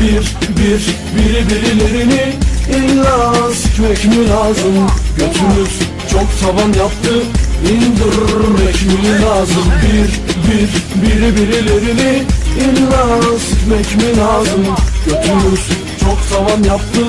Bir, bir, biri birilerini illa sikmek mi lazım? Götümüz çok tavan yaptı indirmek mi lazım? Bir, bir, biri birilerini illa sikmek mi lazım? Götümüz çok tavan yaptı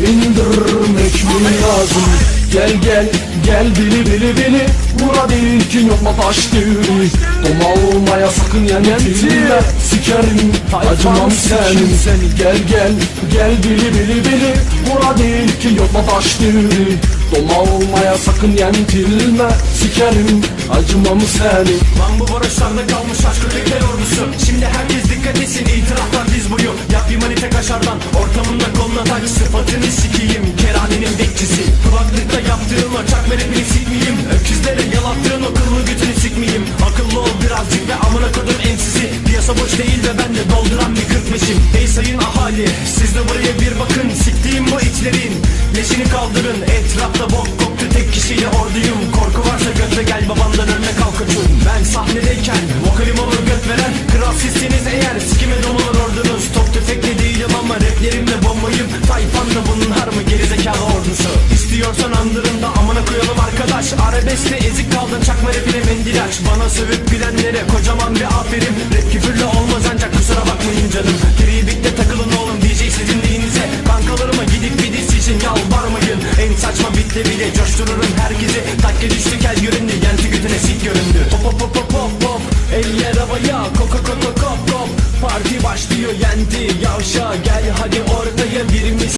indirmek mi lazım Gel gel gel bili bili bili. Bura değil ki yok mu taş devri. Doma olmaya sakın yenilme Sikerim acımam senin. Gel gel gel bili bili bili. Bura değil ki yok mu taş devri. Doma olmaya sakın yenilme Sikerim acımam senin. Lan bu barışlarda kalmış aşk köpekler ordusu. Şimdi herkes dikkat etsin itiraflar diz boyu Yap bir manite kaşardan ortamında Kulaklıkta yaptığın o çakma rapini sikmeyeyim. Öküzlere yalattığın o kıllı götünü sikmeyeyim. Akıllı ol birazcık ve amına kodum ensizi Piyasa boş değil ve ben de dolduran bir kırkmışım. Ey sayın ahali siz de buraya bir bakın. Siktiğim bu itlerin leşini kaldırın. Etrafta bok İstiyorsan andırın da amına koyalım arkadaş. Arabeskte ezik kaldın çakma rapine mendil aç Bana sövüp gülenlere kocaman bir aferin. Rap küfürle olmaz ancak kusura bakmayın canım. Freebeat'te takılın oğlum DJ sizin deyinize Kankalarıma gidip bir diss için yalvarmayın. En saçma bitle bile coştururum herkesi Takke düştü kel göründü yenti götüne sik göründü. Hop hop hop hop hop hop. Eller havaya koko koko kop kop Parti başlıyor yenti yavşa. Gel hadi